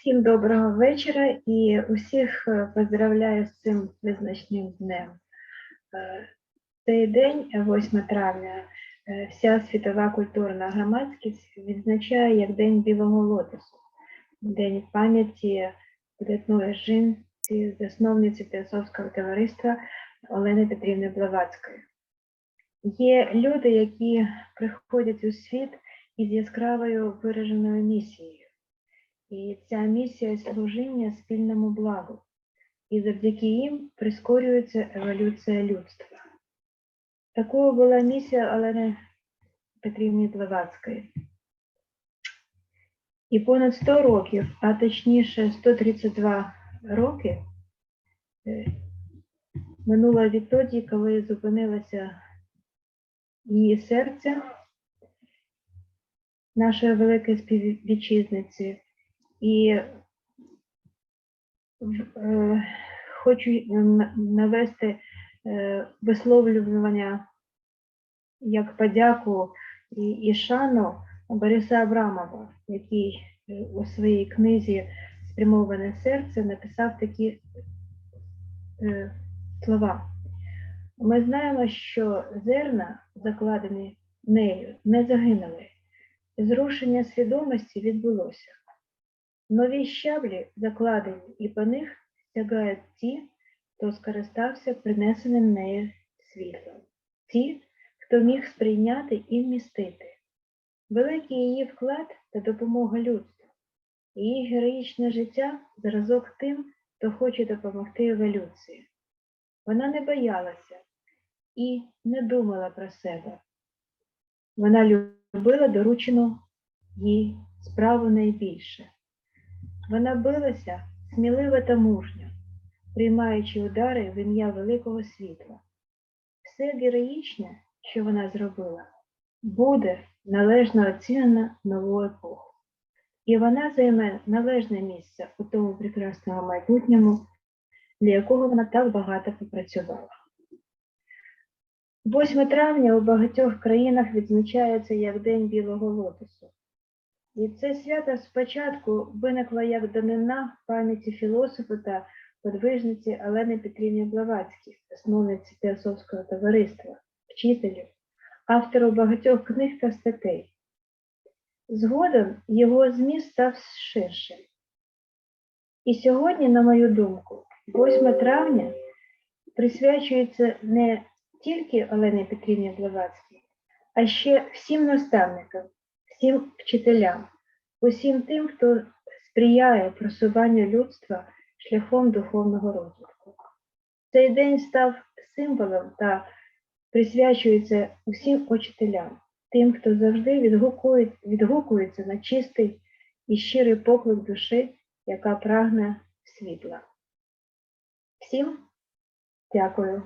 Всім доброго вечора і усіх е, поздравляю з цим визначним днем. Е, Цей день, е, 8 травня, е, вся світова культурна громадськість відзначає як День Білого Лотосу, День пам'яті видатної жінці, засновниці Теософського товариства Олени Петрівни Блаватської. Є люди, які приходять у світ із яскравою вираженою місією. І ця місія служіння спільному благу. І завдяки їм прискорюється еволюція людства. Такою була місія Олени Петрівни Блаватської. І понад 100 років, а точніше 132 роки, е, минуло відтоді, коли зупинилося її серце, нашої великої співвітчизниці. І е, хочу навести е, висловлювання як подяку і, і шану Бориса Абрамова, який е, у своїй книзі Спрямоване серце написав такі е, слова. Ми знаємо, що зерна, закладені нею, не загинули. Зрушення свідомості відбулося. Нові щаблі закладені, і по них стягають ті, хто скористався принесеним нею світлом, ті, хто міг сприйняти і вмістити. Великий її вклад та допомога людству, її героїчне життя зразок тим, хто хоче допомогти еволюції. Вона не боялася і не думала про себе. Вона любила доручену їй справу найбільше. Вона билася сміливо та мужньо, приймаючи удари в ім'я великого світла. Все героїчне, що вона зробила, буде належно оцінено нову епоху. І вона займе належне місце у тому прекрасному майбутньому, для якого вона так багато попрацювала. 8 травня у багатьох країнах відзначається як День Білого Лотосу. І це свято спочатку виникло як данина пам'яті філософа та подвижниці Олени Петрівни Блаватській, засновниці Теософського товариства, вчителю, автору багатьох книг та статей. Згодом його зміст став ширшим. І сьогодні, на мою думку, 8 травня присвячується не тільки Олені Петрівні Блаватській, а ще всім наставникам, всім вчителям, усім тим, хто сприяє просуванню людства шляхом духовного розвитку. Цей день став символом та присвячується усім учителям, тим, хто завжди відгукує, відгукується на чистий і щирий поклик душі, яка прагне світла. Всім дякую.